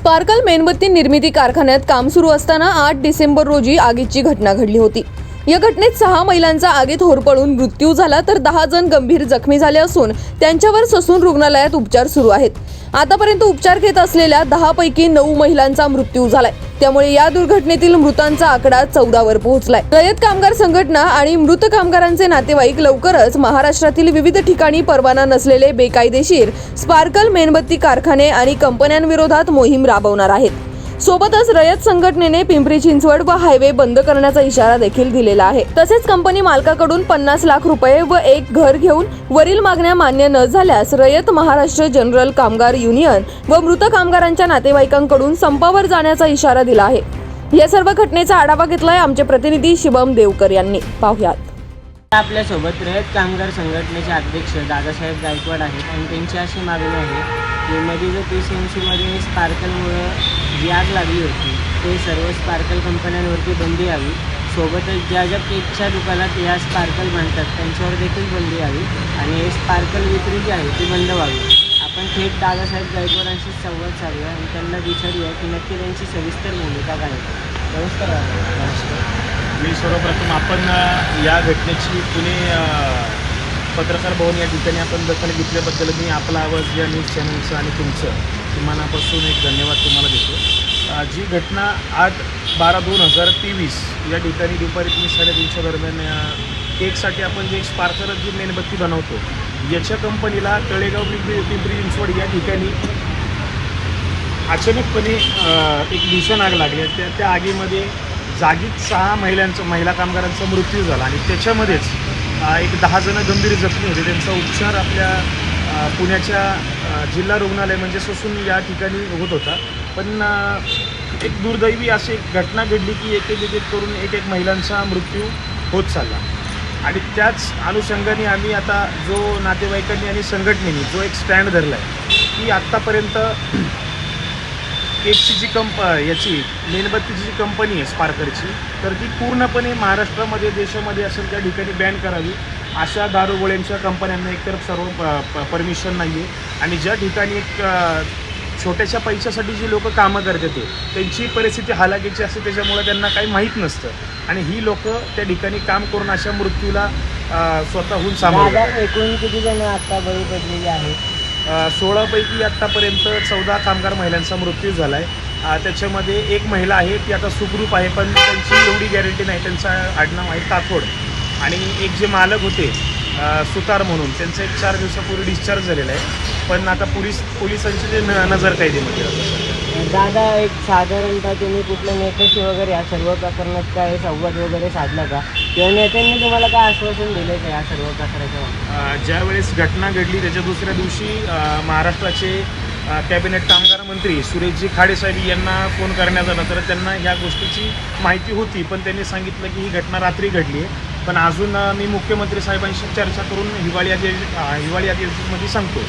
Sparkle मेणबत्ती निर्मिती कारखान्यात काम सुरू असताना आठ डिसेंबर रोजी आगीची घटना घडली होती. या घटनेत सहा महिलांचा आगीत होरपळून मृत्यू झाला तर दहा जण गंभीर जखमी झाले असून त्यांच्यावर ससून रुग्णालयात उपचार सुरू आहेत. आतापर्यंत उपचार घेत असलेल्या दहा पैकी नऊ महिलांचा मृत्यू झालाय. त्यामुळे या दुर्घटनेतील मृतांचा आकडा चौदावर पोहोचलाय. रयत कामगार संघटना आणि मृत कामगारांचे नातेवाईक लवकरच महाराष्ट्रातील विविध ठिकाणी परवाना नसलेले बेकायदेशीर स्पार्कल मेणबत्ती कारखाने आणि कंपन्यांविरोधात मोहीम राबवणार आहेत. सोबतच रयत संघटनेने पिंपरी चिंचवड व हायवे बंद करण्याचा इशारा देखील दिलेला आहे. तसेच कंपनी मालकाकडून पन्नास लाख रुपये व एक घर घेऊन वरील मागण्या मान्य न झाल्यास रयत महाराष्ट्र जनरल कामगार युनियन व मृत कामगारांच्या नातेवाईकांकडून संपावर जाण्याचा इशारा दिला आहे. या सर्व घटनेचा आढावा घेतलाय आमचे प्रतिनिधी शिवम देवकर यांनी. पाहुयात. आपल्यासोबत रयत कामगार संघटनेचे अध्यक्ष दादासाहेब गायकवाड आहेत आणि त्यांची अशी मागणी आहे की मध्ये पी सी एम सीमध्ये स्पार्कलमुळं जी आग लागली होती ते सर्व स्पार्कल कंपन्यांवरती बंदी यावी. सोबतच ज्या ज्या केकच्या दुकानात या स्पार्कल बांधतात त्यांच्यावर देखील बंदी यावी आणि हे स्पार्कल विक्री जी आहे ती बंद व्हावी. आपण थेट दादासाहेब गायकवाडांशी संवाद साधूया आणि त्यांना विचारूया की नक्की त्यांची सविस्तर भूमिका काय नमस्कार. नमस्कार. मी सर्वप्रथम आपण या घटनेची पुणे पत्रकार भवन या ठिकाणी आपण दखल घेतल्याबद्दल मी आपला आवाज या न्यूज चॅनलचं आणि तुमचं मनापासून एक धन्यवाद तुम्हाला देतो. जी घटना आठ बारा दोन हजार तेवीस या ठिकाणी दुपारी तुम्ही साडेतीनच्या दरम्यान केकसाठी आपण जे स्पार्कर जी मेणबत्ती बनवतो याच्या कंपनीला तळेगाव पिंपरी पिंपरी चिंचवड या ठिकाणी अचानकपणे एक भीषण आग लागली. त्या त्या आगीमध्ये जागीच सहा महिलांचं महिला कामगारांचा मृत्यू झाला आणि त्याच्यामध्येच एक दहा जणं गंभीर जखमी होते. त्यांचा उपचार आपल्या पुण्याच्या जिल्हा रुग्णालय म्हणजे ससून या ठिकाणी होत होता. पण एक दुर्दैवी अशी एक घटना घडली की एक एक एक करून एक एक महिलांचा मृत्यू होत चालला. आणि त्याच अनुषंगाने आम्ही आता जो नातेवाईकांनी आणि संघटनेने जो एक स्टँड धरला आहे की आत्तापर्यंत केकची जी कंप याची मेणबत्तीची जी कंपनी आहे स्पार्करची तर ती पूर्णपणे महाराष्ट्रामध्ये देशामध्ये असेल त्या ठिकाणी बॅन करावी अशा दारुगोळ्यांच्या कंपन्यांना एकतर सर्व परमिशन नाही आहे आणि ज्या ठिकाणी एक छोट्याशा पैशासाठी जी लोक कामं करतात ते त्यांची परिस्थिती हालाकीची असते त्याच्यामुळे त्यांना काही माहीत नसतं. आणि ही लोक त्या ठिकाणी काम करून अशा मृत्यूला स्वतःहून सामोरं एकूण किती जण आता बळी पडलेली आहेत? सोळापैकी आत्तापर्यंत चौदा कामगार महिलांचा मृत्यू झाला आहे त्याच्यामध्ये एक महिला आहे ती आता सुखरूप आहे पण त्यांची एवढी गॅरंटी नाही त्यांचं आडनाव आहे ताथोड आणि एक जे मालक होते सुतार म्हणून त्यांचं एक चार दिवसापूर्वी डिस्चार्ज झालेला आहे. पण आता पोलीस पोलिसांची जे न नजर कैदेमध्ये राहतात दादा एक साधारणतः तुम्ही कुठल्या नेत्याशी वगैरे या सर्व प्रकरणात काय संवाद वगैरे साधला का? किंवा नेत्यांनी तुम्हाला काय आश्वासन दिलं का या सर्व प्रकाराच्या बाबतीत? अ, ज्यावेळेस घटना घडली त्याच्या दुसऱ्या दिवशी अ, महाराष्ट्राचे अ, कॅबिनेट कामगार मंत्री सुरेशजी खाडेसाहेब यांना फोन करण्यात आला तर त्यांना या गोष्टीची माहिती होती पण त्यांनी सांगितलं की ही घटना रात्री घडली आहे पण अजून अ, मी मुख्यमंत्री साहेबांशी चर्चा करून हिवाळी अधिवेशन अ, हिवाळी अधिवेशनमध्ये सांगतो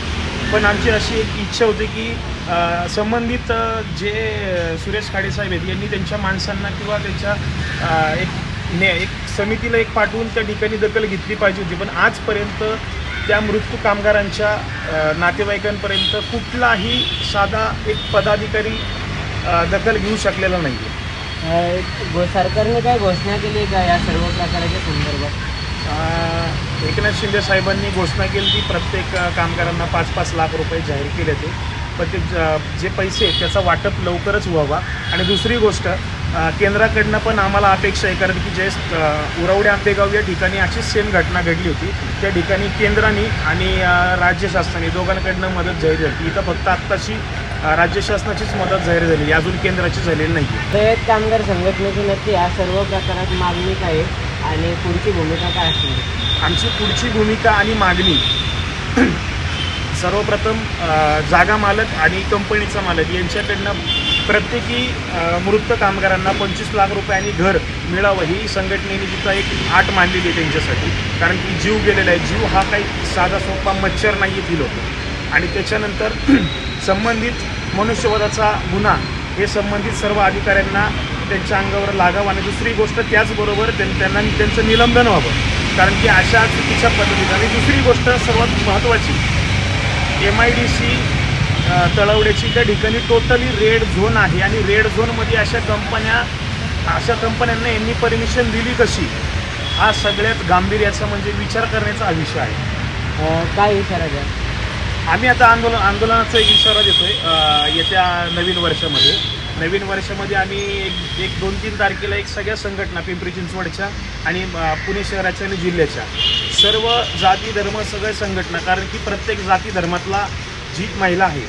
पण आमची अशी एक इच्छा होती की अ, संबंधित अ, जे सुरेश खाडेसाहेब आहेत यांनी त्यांच्या माणसांना किंवा त्यांच्या अ, एक ने एक समितीला एक पाठवून त्या ठिकाणी दखल घेतली पाहिजे होती. पण आजपर्यंत त्या मृत्यू कामगारांच्या नातेवाईकांपर्यंत कुठलाही साधा एक पदाधिकारी दखल घेऊ शकलेला नाही आहे सरकारने काय घोषणा केली का या सर्व प्रकाराच्या संदर्भात? एकनाथ शिंदे साहेबांनी घोषणा केली. की प्रत्येक कामगारांना पाच पाच लाख रुपये जाहीर केले ते पण ते ज- पैसे त्याचा वाटप लवकरच व्हावा. आणि दुसरी गोष्ट केंद्राकडनं पण आम्हाला अपेक्षा आहे कारण की जे उरवडे आंबेगाव या ठिकाणी अशीच सेम घटना घडली होती. त्या ठिकाणी केंद्राने आणि राज्य शासनाने दोघांकडनं मदत जाहीर झाली इथं फक्त आत्ताची अ, राज्य शासनाचीच मदत जाहीर झालेली अजून केंद्राची झालेली नाही रयत कामगार संघटनेची नक्की या सर्व प्रकारात मागणी काय आणि पुढची भूमिका काय असणार आमची पुढची भूमिका आणि मागणी सर्वप्रथम जागा मालक आणि कंपनीचा मालक यांच्याकडनं प्रत्येकी मृत कामगारांना पंचवीस लाख रुपयांनी घर मिळावं ही संघटनेने तिथं एक आट मांडलेली आहे त्यांच्यासाठी. कारण की जीव गेलेला आहे. जीव हा काही साधा सोपा मच्छर नाही आहे ती लोक. आणि त्याच्यानंतर संबंधित मनुष्यवधाचा गुन्हा हे संबंधित सर्व अधिकाऱ्यांना त्यांच्या अंगावर लागावं. आणि दुसरी गोष्ट त्याचबरोबर त्यां- त्यांना त्यांचं निलंबन व्हावं. कारण की अशा चुकीच्या पद्धतीनं आणि दुसरी गोष्ट सर्वात महत्त्वाची एम आय डी सी तळवड्याची त्या ठिकाणी टोटली रेड झोन आहे. आणि रेड झोनमध्ये अशा कंपन्या अशा कंपन्यांना यांनी परमिशन दिली कशी? हा सगळ्यात गांभीर्याचा म्हणजे विचार करण्याचा हा विषय आहे. काय इशारा द्या आम्ही आता आंदोलन आंदोलनाचा एक इशारा देतोय येत्या नवीन वर्षामध्ये. नवीन वर्षामध्ये आम्ही एक एक दोन तीन तारखेला एक सगळ्या संघटना पिंपरी चिंचवडच्या आणि पुणे शहराच्या आणि जिल्ह्याच्या सर्व जाती धर्म सगळ्या संघटना कारण की प्रत्येक जाती धर्मातला जी महिला आहे.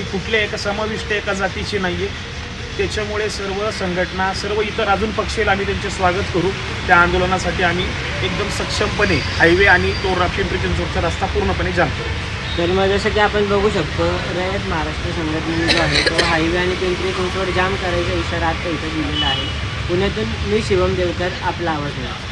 ती कुठल्या एका समाविष्ट एका जातीची नाही आहे त्याच्यामुळे सर्व संघटना सर्व इतर अजून पक्ष येईल आम्ही त्यांचे स्वागत करू. त्या आंदोलनासाठी आम्ही एकदम सक्षमपणे हायवे आणि तो रा- पिंपरी रस्ता पूर्णपणे जाम करू तर मग जसं की आपण बघू शकतो रयत महाराष्ट्र संघटनेने जो आहे तो हायवे आणि पिंपरी चिंचवड जाम करायचा इशारा आता इथं दिलेला आहे. पुण्यातून मी शिवम देवकर आपला आवाज मिळाला